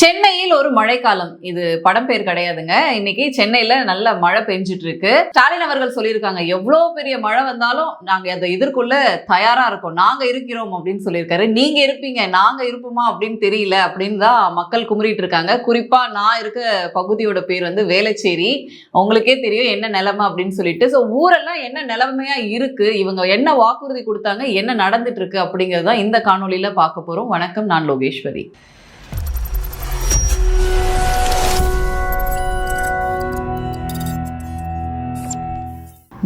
சென்னையில் ஒரு மழைக்காலம். இது படம் பேர் கிடையாதுங்க. இன்னைக்கு சென்னையில நல்ல மழை பெஞ்சிட்டு இருக்கு ஸ்டாலின் அவர்கள் சொல்லியிருக்காங்க எவ்வளவு பெரிய மழை வந்தாலும் நாங்க அதை எதிர்கொள்ள தயாரா இருக்கோம். நாங்க இருக்கிறோம் அப்படின்னு சொல்லியிருக்காரு. நீங்க இருப்பீங்க நாங்க இருப்போமா? அப்படின்னு தெரியல. அப்படின்னு தான் மக்கள் குமரிட்டு இருக்காங்க. குறிப்பா நான் இருக்க பகுதியோட பேர் வந்து வேலைச்சேரி உங்களுக்கே தெரியும் என்ன நிலைமை அப்படின்னு சொல்லிட்டு. ஸோ ஊரெல்லாம் என்ன நிலைமையா இருக்கு? இவங்க என்ன வாக்குறுதி கொடுத்தாங்க? என்ன நடந்துட்டு இருக்கு அப்படிங்கறத இந்த காணொலியில பார்க்க போறோம். வணக்கம் நான் லோகேஸ்வரி.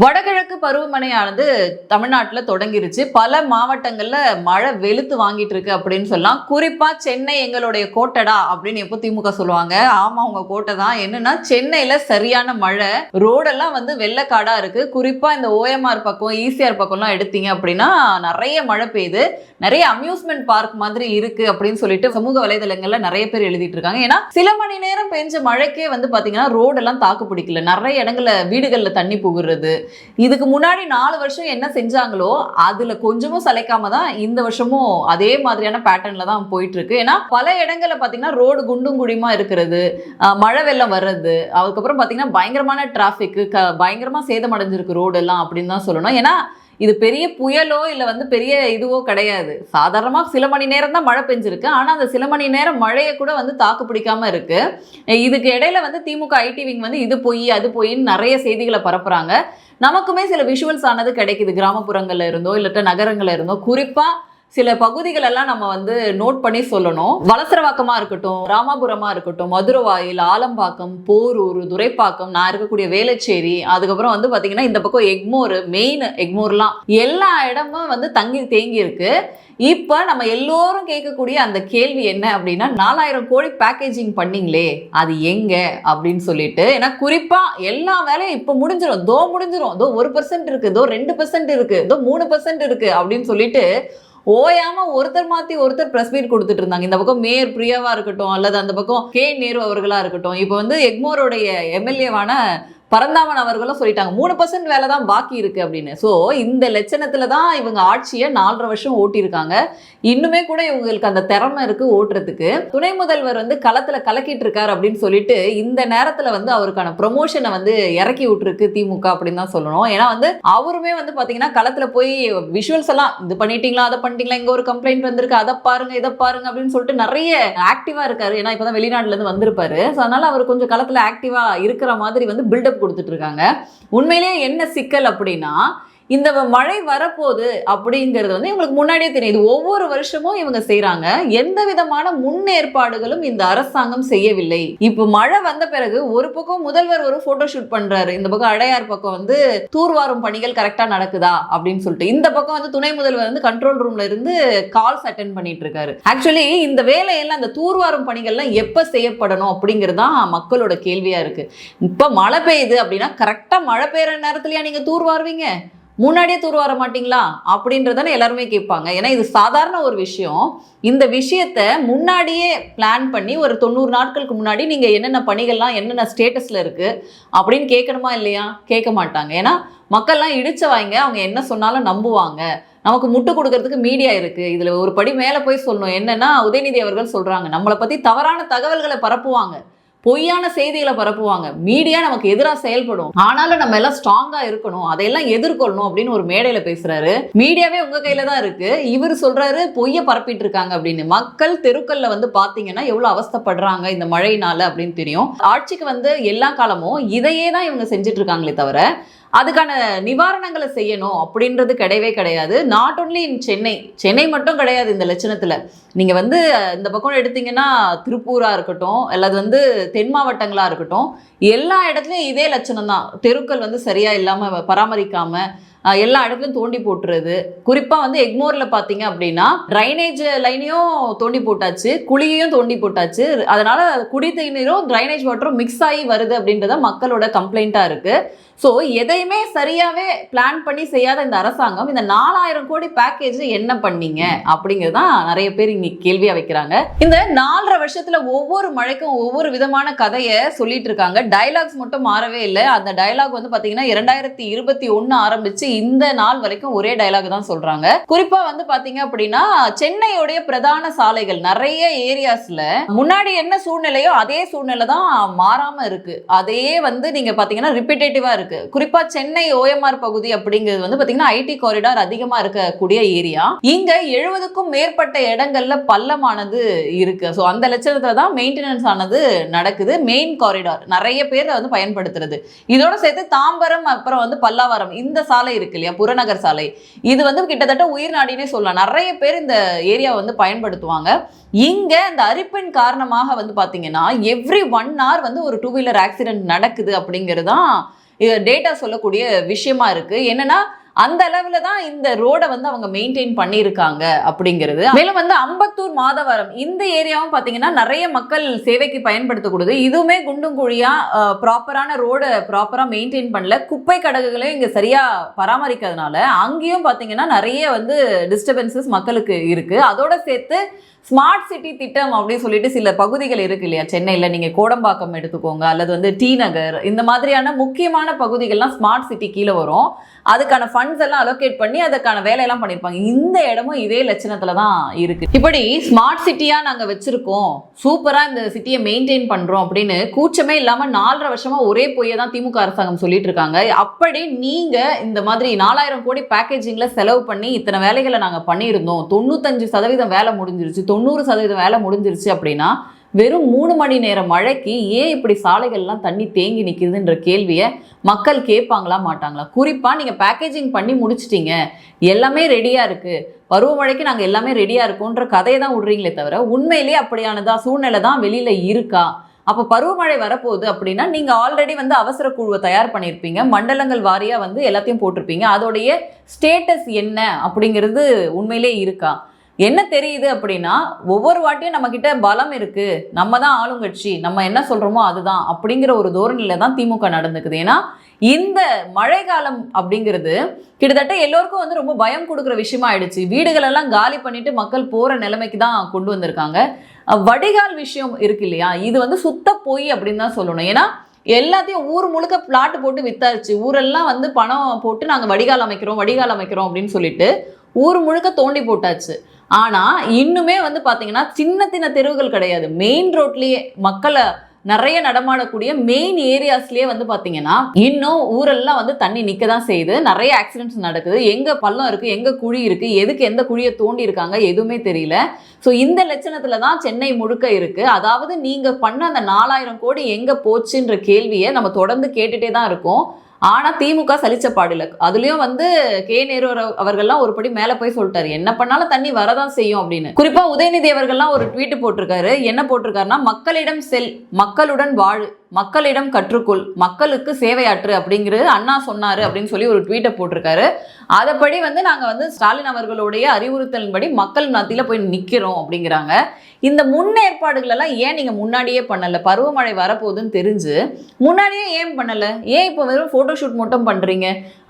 வடகிழக்கு பருவமழையானது தமிழ்நாட்டில் தொடங்கிருச்சு. பல மாவட்டங்களில் மழை வெளுத்து வாங்கிட்டு இருக்கு அப்படின்னு சொல்லலாம். குறிப்பாக சென்னை எங்களுடைய கோட்டடா அப்படின்னு எப்போ திமுக சொல்லுவாங்க. ஆமாம் அவங்க கோட்டை தான். என்னன்னா சென்னையில் சரியான மழை. ரோடெல்லாம் வந்து வெள்ளக்காடாக இருக்கு. குறிப்பாக இந்த ஓஎம்ஆர் பக்கம் ஈசிஆர் பக்கம்லாம் எடுத்தீங்க அப்படின்னா நிறைய மழை பெய்யுது. நிறைய அம்யூஸ்மெண்ட் பார்க் மாதிரி இருக்கு அப்படின்னு சொல்லிட்டு சமூக வலைதளங்களில் நிறைய பேர் எழுதிட்டு இருக்காங்க. ஏன்னா சில மணி நேரம் பெஞ்ச மழைக்கே வந்து பார்த்தீங்கன்னா ரோடெல்லாம் தாக்கு பிடிக்கல. நிறைய இடங்களில் வீடுகளில் தண்ணி புகுறது. இதுக்கு முன்னாடி நாலு வருஷம் என்ன செஞ்சாங்களோ அதுல கொஞ்சமும் சளைக்காம தான் இந்த வருஷமும் அதே மாதிரியான பேட்டர்ன்ல தான் போயிட்டு இருக்கு ஏன்னா பல இடங்களில் பார்த்தீங்கன்னா ரோடு குண்டும் குடியுமா இருக்கிறது மழை வெள்ளம் வர்றது அதுக்கப்புறம் பார்த்தீங்கன்னா பயங்கரமான டிராஃபிக் பயங்கரமாக சேதமடைஞ்சிருக்கு ரோடு எல்லாம் அப்படின்னு தான் சொல்லணும். ஏன்னா இது பெரிய புயலோ இல்லை வந்து பெரிய இதுவோ கிடையாது. சாதாரணமாக சில மணி நேரம் தான் மழை பெஞ்சிருக்கு. ஆனால் அந்த சில மணி நேரம் மழையை கூட வந்து தாக்கு பிடிக்காம இருக்கு. இதுக்கு இடையில வந்து திமுக ஐடி விங் வந்து இது போய் அது போயின்னு நிறைய செய்திகளை பரப்புறாங்க. நமக்குமே சில விஷுவல்ஸ் ஆனது கிடைக்குது. கிராமப்புறங்களில் இருந்தோ இல்லட்ட நகரங்களில் இருந்தோ. குறிப்பாக சில பகுதிகள் எல்லாம் நம்ம வந்து நோட் பண்ணி சொல்லணும். வளசரவாக்கமா இருக்கட்டும் ராமாபுரமா இருக்கட்டும் மதுரவாயில் ஆலம்பாக்கம் போரூர் துரைப்பாக்கம் நான் இருக்கக்கூடிய வேலச்சேரி அதுக்கப்புறம் வந்து பாத்தீங்கன்னா இந்த பக்கம் எக்மோர் மெயின் எக்மோர்லாம். எல்லா இடமும் வந்து தங்கி தேங்கி இருக்கு இப்போ நம்ம எல்லோரும் கேட்கக்கூடிய அந்த கேள்வி என்ன அப்படின்னா நாலாயிரம் கோடி பேக்கேஜிங் பண்ணீங்களே அது எங்க அப்படின்னு சொல்லிட்டு. ஏன்னா குறிப்பா எல்லா வேலையும் இப்போ முடிஞ்சிடும் தோ முடிஞ்சிடும் தோ ஒரு பர்சன்ட் இருக்கு. தோ ரெண்டு பர்சன்ட் இருக்கு. தோ மூணு பர்சன்ட் இருக்கு அப்படின்னு சொல்லிட்டு ஓயாம ஒருத்தர் மாத்தி ஒருத்தர் பிரஸ் மீட் கொடுத்துட்டு இருந்தாங்க. இந்த பக்கம் மேயர் பிரியாவா இருக்கட்டும் அல்லது அந்த பக்கம் கே நேரு அவர்களா இருக்கட்டும். இப்போ வந்து எக்மோருடைய எம்எல்ஏவான பரந்தாமன் அவர்களும் சொல்லிட்டாங்க மூணு பர்சன்ட் வேலை தான் பாக்கி இருக்கு அப்படின்னு. ஸோ இந்த லட்சணத்துல தான் இவங்க ஆட்சியை நாலரை வருஷம் ஓட்டியிருக்காங்க. இன்னுமே கூட இவங்களுக்கு அந்த திறமை இருக்கு ஓட்டுறதுக்கு. துணை முதல்வர் வந்து களத்துல கலக்கிட்டு இருக்காரு அப்படின்னு சொல்லிட்டு இந்த நேரத்துல வந்து அவருக்கான ப்ரொமோஷனை வந்து இறக்கி விட்டுருக்கு திமுக அப்படின்னு தான் சொல்லணும். ஏன்னா வந்து அவருமே வந்து பாத்தீங்கன்னா களத்துல போய் விஷுவல்ஸ் எல்லாம் இது பண்ணிட்டீங்களா அதை பண்ணிட்டீங்களா இங்க ஒரு கம்ப்ளைண்ட் வந்திருக்கு அதை பாருங்க இதை பாருங்க அப்படின்னு சொல்லிட்டு நிறைய ஆக்டிவா இருக்காரு. ஏன்னா இப்பதான் வெளிநாட்டுல இருந்து வந்திருப்பாரு. ஸோ அதனால அவர் கொஞ்சம் களத்துல ஆக்டிவா இருக்கிற மாதிரி வந்து பில்டப் கொடுத்துட்டு இருக்காங்க. உண்மையிலேயே என்ன சிக்கல் அப்படின்னா இந்த மழை வரப்போகுது அப்படிங்கிறது வந்து இவங்களுக்கு முன்னாடியே தெரியும் இது ஒவ்வொரு வருஷமும் இவங்க செய்கிறாங்க எந்த விதமான முன்னேற்பாடுகளும் இந்த அரசாங்கம் செய்யவில்லை. இப்போ மழை வந்த பிறகு ஒரு பக்கம் முதல்வர் ஒரு போட்டோ ஷூட் பண்றாரு. இந்த பக்கம் அடையார் பக்கம் வந்து தூர்வாரும் பணிகள் கரெக்டா நடக்குதா அப்படின்னு சொல்லிட்டு. இந்த பக்கம் வந்து துணை முதல்வர் வந்து கண்ட்ரோல் ரூம்ல இருந்து கால்ஸ் அட்டன் பண்ணிட்டு இருக்காரு. ஆக்சுவலி இந்த வேலையெல்லாம் அந்த தூர்வாரும் பணிகள்லாம் எப்ப செய்யப்படணும் அப்படிங்கிறது தான் மக்களோட கேள்வியா இருக்கு. இப்ப மழை பெய்யுது அப்படின்னா கரெக்டா மழை பெய்கிற நேரத்துலயா நீங்க தூர்வாருவீங்க? முன்னாடியே தூர் வர மாட்டிங்களா? அப்படின்றதான எல்லாருமே கேட்பாங்க. ஏன்னா இது சாதாரண ஒரு விஷயம். இந்த விஷயத்த முன்னாடியே பிளான் பண்ணி ஒரு தொண்ணூறு நாட்களுக்கு முன்னாடி நீங்கள் என்னென்ன பணிகள்லாம் என்னென்ன ஸ்டேட்டஸில் இருக்குது அப்படின்னு கேட்கணுமா இல்லையா? கேட்க மாட்டாங்க. ஏன்னா மக்கள்லாம் இடிச்சவாங்க அவங்க என்ன சொன்னாலும் நம்புவாங்க. நமக்கு முட்டு கொடுக்கறதுக்கு மீடியா இருக்குது இதில் ஒரு படி மேலே போய் சொல்லணும். என்னென்னா உதயநிதி அவர்கள் சொல்கிறாங்க நம்மளை பற்றி தவறான தகவல்களை பரப்புவாங்க. பொய்யான செய்திகளை பரப்புவாங்க. மீடியா நமக்கு எதிராக செயல்படும். ஆனாலும் நம்ம எல்லாம் ஸ்ட்ராங்கா இருக்கணும். அதையெல்லாம் எதிர்கொள்ளணும் அப்படின்னு ஒரு மேடையில பேசுறாரு. மீடியாவே உங்க கையில தான் இருக்கு. இவர் சொல்றாரு பொய்ய பரப்பிட்டு இருக்காங்க அப்படின்னு. மக்கள் தெருக்கல்ல வந்து பாத்தீங்கன்னா எவ்வளவு அவஸ்தைப்படுறாங்க இந்த மழையினால அப்படின்னு தெரியும். ஆட்சிக்கு வந்து எல்லா காலமும் இதையே தான் இவங்க செஞ்சுட்டு இருக்காங்களே தவிர அதுக்கான நிவாரணங்களை செய்யணும் அப்படின்றது கிடையவே கிடையாது. Not only in Chennai Chennai மட்டும் கிடையாது இந்த லட்சணத்தில். நீங்கள் வந்து இந்த பக்கம் எடுத்தீங்கன்னா திருப்பூராக இருக்கட்டும் அல்லது வந்து தென் மாவட்டங்களாக இருக்கட்டும் எல்லா இடத்துலையும் இதே லட்சணம் தான் தெருக்கள் வந்து சரியாக இல்லாமல் பராமரிக்காமல் எல்லா இடத்துலையும் தோண்டி போட்டுறது. குறிப்பாக வந்து எக்மோரில் பார்த்தீங்க அப்படின்னா ட்ரைனேஜ் லைனையும் தோண்டி போட்டாச்சு குழியையும் தோண்டி போட்டாச்சு. அதனால் குடி தண்ணீரும் ட்ரைனேஜ் வாட்டரும் மிக்ஸ் ஆகி வருது அப்படின்றத மக்களோட கம்ப்ளைண்ட்டாக இருக்குது ஸோ எதையுமே சரியாகவே பிளான் பண்ணி செய்யாத இந்த அரசாங்கம் இந்த நாலாயிரம் கோடி பேக்கேஜ் என்ன பண்ணீங்க? அப்படிங்கிறது தான் நிறைய பேர் இன்னைக்கு கேள்வியாக வைக்கிறாங்க. இந்த நாலரை வருஷத்தில் ஒவ்வொரு மழைக்கும் ஒவ்வொரு விதமான கதையை சொல்லிட்டு இருக்காங்க. டைலாக்ஸ் மட்டும் மாறவே இல்லை. அந்த டயலாக் வந்து பார்த்தீங்கன்னா இரண்டாயிரத்தி இருபத்தி ஒன்று ஆரம்பித்து இந்த நாள் வரைக்கும் ஒரே டயலாக் தான் சொல்றாங்க. குறிப்பா வந்து பாத்தீங்க அப்படின்னா சென்னையுடைய பிரதான சாலைகள் நிறைய ஏரியாஸ்ல முன்னாடி என்ன சூழ்நிலையோ அதே சூழ்நிலை தான் மாறாம இருக்கு. அதே வந்து நீங்க பாத்தீங்கன்னா ரிப்பிட்டேட்டிவா இருக்கு. குறிப்பா சென்னை ஓஎம்ஆர் பகுதி அப்படிங்கிறது வந்து பாத்தீங்கன்னா ஐடி காரிடார் அதிகமா இருக்கக்கூடிய ஏரியா இங்க எழுபதுக்கும் மேற்பட்ட இடங்கள்ல பள்ளமானது இருக்கு. ஸோ அந்த லட்சணத்துல தான் மெயின்டெனன்ஸ் ஆனது நடக்குது. மெயின் காரிடார் நிறைய பேர் வந்து பயன்படுத்துறது. இதோட சேர்த்து தாம்பரம் அப்புறம் வந்து பல்லாவரம் இந்த சாலை இருக்கு இல்லையா? புறநகர் சாலை. இது வந்து கிட்டத்தட்ட உயிர் நாடினே சொல்லலாம். நிறைய பேர் இந்த ஏரியா வந்து பயன்படுத்துவாங்க. இங்க இந்த அரிப்பின் காரணமாக வந்து பாத்தீங்கன்னா எவ்ரி ஒன் ஹவர் வந்து ஒரு டூ வீலர் ஆக்சிடென்ட் நடக்குது அப்படிங்கிறது தான் டேட்டா சொல்லக்கூடிய விஷயமா இருக்கு. என்னன்னா அந்த அளவுல தான் இந்த ரோடை வந்து அவங்க மெயின்டைன் பண்ணியிருக்காங்க அப்படிங்கிறது. மேலும் வந்து அம்பத்தூர் மாதவரம் இந்த ஏரியாவும் பார்த்தீங்கன்னா நிறைய மக்கள் சேவைக்கு பயன்படுத்தக்கூடியது இதுவுமே குண்டும் குழியா ப்ராப்பரான ரோடை ப்ராப்பராக மெயின்டைன் பண்ணல. குப்பை கடகுகளையும் இங்கே சரியா பராமரிக்கிறதுனால அங்கேயும் பார்த்தீங்கன்னா நிறைய வந்து டிஸ்டர்பன்சஸ் மக்களுக்கு இருக்கு. அதோட சேர்த்து ஸ்மார்ட் சிட்டி திட்டம் அப்படின்னு சொல்லிட்டு சில பகுதிகள் இருக்கு இல்லையா? சென்னையில் நீங்கள் கோடம்பாக்கம் எடுத்துக்கோங்க அல்லது வந்து டி நகர் இந்த மாதிரியான முக்கியமான பகுதிகள்லாம் ஸ்மார்ட் சிட்டி கீழே வரும். அதுக்கான ஃபண்ட்ஸ் எல்லாம் அலோகேட் பண்ணி அதுக்கான வேலையெல்லாம் பண்ணியிருப்பாங்க இந்த இடமும் இதே லட்சணத்தில் தான் இருக்கு. இப்படி ஸ்மார்ட் சிட்டியாக நாங்கள் வச்சிருக்கோம். சூப்பராக இந்த சிட்டியை மெயின்டைன் பண்ணுறோம் அப்படின்னு கூச்சமே இல்லாமல் நாலரை வருஷமாக ஒரே பொய்யை தான் திமுக அரசாங்கம் சொல்லிட்டு இருக்காங்க. அப்படி நீங்கள் இந்த மாதிரி நாலாயிரம் கோடி பேக்கேஜிங்கில் செலவு பண்ணி இத்தனை வேலைகளை நாங்கள் பண்ணியிருந்தோம். தொண்ணூத்தஞ்சு சதவீதம் வேலை முடிஞ்சிருச்சு. தொண்ணூறு சதவீதம் வேலை முடிஞ்சிருச்சு அப்படின்னா வெறும் மூணு மணி நேரம் மழைக்கு ஏன் இப்படி சாலைகள்லாம் தண்ணி தேங்கி நிற்கிதுன்ற கேள்வியை மக்கள் கேட்பாங்களா மாட்டாங்களா? குறிப்பாக நீங்கள் பேக்கேஜிங் பண்ணி முடிச்சிட்டீங்க. எல்லாமே ரெடியாக இருக்குது பருவமழைக்கு நாங்கள் எல்லாமே ரெடியாக இருக்கோன்ற கதையை தான் விடுறீங்களே தவிர உண்மையிலேயே அப்படியானதா சூழ்நிலை தான் வெளியில் இருக்கா? அப்போ பருவமழை வரப்போகுது அப்படின்னா நீங்கள் ஆல்ரெடி வந்து அவசர குழுவை தயார் பண்ணியிருப்பீங்க. மண்டலங்கள் வாரியாக வந்து எல்லாத்தையும் போட்டிருப்பீங்க. அதோடைய ஸ்டேட்டஸ் என்ன அப்படிங்கிறது உண்மையிலே இருக்கா? என்ன தெரியுது அப்படின்னா ஒவ்வொரு வாட்டியும் நம்மக்கிட்ட பலம் இருக்குது நம்ம தான் ஆளுங்கட்சி. நம்ம என்ன சொல்கிறோமோ அதுதான் அப்படிங்கிற ஒரு தோரணையில் தான் திமுக நடந்துக்குது. ஏன்னா இந்த மழைக்காலம் அப்படிங்கிறது கிட்டத்தட்ட எல்லோருக்கும் வந்து ரொம்ப பயம் கொடுக்குற விஷயமா ஆயிடுச்சு. வீடுகளெல்லாம் காலி பண்ணிட்டு மக்கள் போகிற நிலைமைக்கு தான் கொண்டு வந்திருக்காங்க. வடிகால் விஷயம் இருக்கு இல்லையா? இது வந்து சுத்த பொய் அப்படின்னு தான் சொல்லணும். ஏன்னா எல்லாத்தையும் ஊர் முழுக்க பிளாட் போட்டு வித்தாச்சு. ஊரெல்லாம் வந்து பணம் போட்டு நாங்கள் வடிகால் அமைக்கிறோம் வடிகால் அமைக்கிறோம் அப்படின்னு சொல்லிட்டு ஊர் முழுக்க தோண்டி போட்டாச்சு. ஆனால் இன்னுமே வந்து பார்த்தீங்கன்னா சின்ன சின்ன தெருவுகள் கிடையாது. மெயின் ரோட்லேயே மக்களை நிறைய நடமாடக்கூடிய மெயின் ஏரியாஸ்லயே வந்து பாத்தீங்கன்னா இன்னும் ஊரெல்லாம் வந்து தண்ணி நிக்க தான் செய்யுது. நிறைய ஆக்சிடென்ட்ஸ் நடக்குது. எங்க பள்ளம் இருக்கு எங்க குழி இருக்கு எதுக்கு எந்த குழியை தோண்டி இருக்காங்க எதுவுமே தெரியல. ஸோ இந்த லட்சணத்துல தான் சென்னை முழுக்க இருக்கு. அதாவது நீங்க பண்ண அந்த நாலாயிரம் கோடி எங்க போச்சுன்ற கேள்வியை நம்ம தொடர்ந்து கேட்டுட்டே தான் இருக்கோம். ஆனா திமுக சலிச்ச பாடில்ல அதுலயும் வந்து கே. நேரு அவர்கள்லாம் ஒரு படி மேல போய் சொல்லிட்டாரு. என்ன பண்ணாலும் தண்ணி வரதான் செய்யும் அப்படின்னு. குறிப்பா உதயநிதி அவர்கள்லாம் ஒரு ட்வீட் போட்டிருக்காரு. என்ன போட்டிருக்காருன்னா மக்களிடம் செல் மக்களுடன் வாழ். மக்களிடம் கற்றுக்கொள் மக்களுக்கு சேவையாற்று அப்படிங்கிறது அண்ணா சொன்னாரு அப்படின்னு சொல்லி ஒரு ட்வீட்டை போட்டிருக்காரு. அதைப்படி வந்து நாங்கள் வந்து ஸ்டாலின் அவர்களுடைய அறிவுறுத்தலின்படி மக்கள் மத்தியில் போய் நிற்கிறோம் அப்படிங்கிறாங்க. இந்த முன்னேற்பாடுகள் எல்லாம் ஏன் நீங்கள் முன்னாடியே பண்ணலை? பருவமழை வரப்போகுதுன்னு தெரிஞ்சு முன்னாடியே ஏன் பண்ணலை? ஏன் இப்போ வெறும் ஃபோட்டோஷூட் மட்டும் பண்ணுறீங்க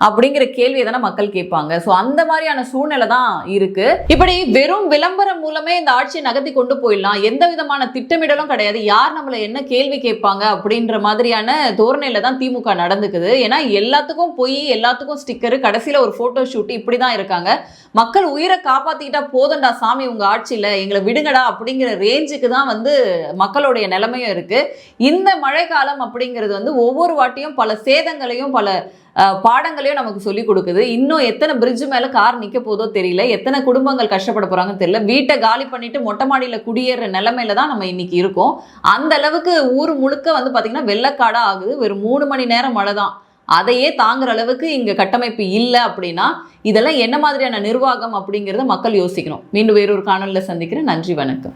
அப்படிங்கிற கேள்வியை தானே மக்கள் கேட்பாங்க. ஸோ அந்த மாதிரியான சூழ்நிலை தான் இருக்கு. இப்படி வெறும் விளம்பரம் மூலமே இந்த ஆட்சியை நகர்த்தி கொண்டு போயிடலாம். எந்த விதமான திட்டமிடலும் கிடையாது. யார் நம்மளை என்ன கேள்வி கேட்பாங்க அப்படின்ற மாதிரியான தோரணையில தான் திமுக நடந்துக்குது. ஏன்னா எல்லாத்துக்கும் போய் எல்லாத்துக்கும் ஸ்டிக்கர் கடைசியில் ஒரு ஃபோட்டோ ஷூட் இப்படி தான் இருக்காங்க. மக்கள் உயிரை காப்பாத்திக்கிட்டா போதும்டா சாமி உங்க ஆட்சியில். எங்களை விடுங்கடா அப்படிங்கிற ரேஞ்சுக்கு தான் வந்து மக்களுடைய நிலைமையும் இருக்கு. இந்த மழைக்காலம் அப்படிங்கிறது வந்து ஒவ்வொரு வாட்டியும் பல சேதங்களையும் பல பாடங்களையும் நமக்கு சொல்லி கொடுக்குது. இன்னும் எத்தனை பிரிட்ஜ் மேல கார் நிக்க போதோ தெரியல. எத்தனை குடும்பங்கள் கஷ்டப்பட போறாங்கன்னு தெரியல. வீட்டை காலி பண்ணிட்டு மொட்டை மாடியில குடியேற நிலைமையில தான் நம்ம இன்னைக்கு இருக்கோம். அந்த அளவுக்கு ஊர் முழுக்க வந்து பாத்தீங்கன்னா வெள்ளக்காடா ஆகுது. வெறும் மூணு மணி நேரம் மழை தான். அதையே தாங்குற அளவுக்கு இங்க கட்டமைப்பு இல்லை அப்படின்னா இதெல்லாம் என்ன மாதிரியான நிர்வாகம் அப்படிங்கிறத மக்கள் யோசிக்கணும். மீண்டும் வேறொரு காணொலியில் சந்திக்கிறேன். நன்றி வணக்கம்.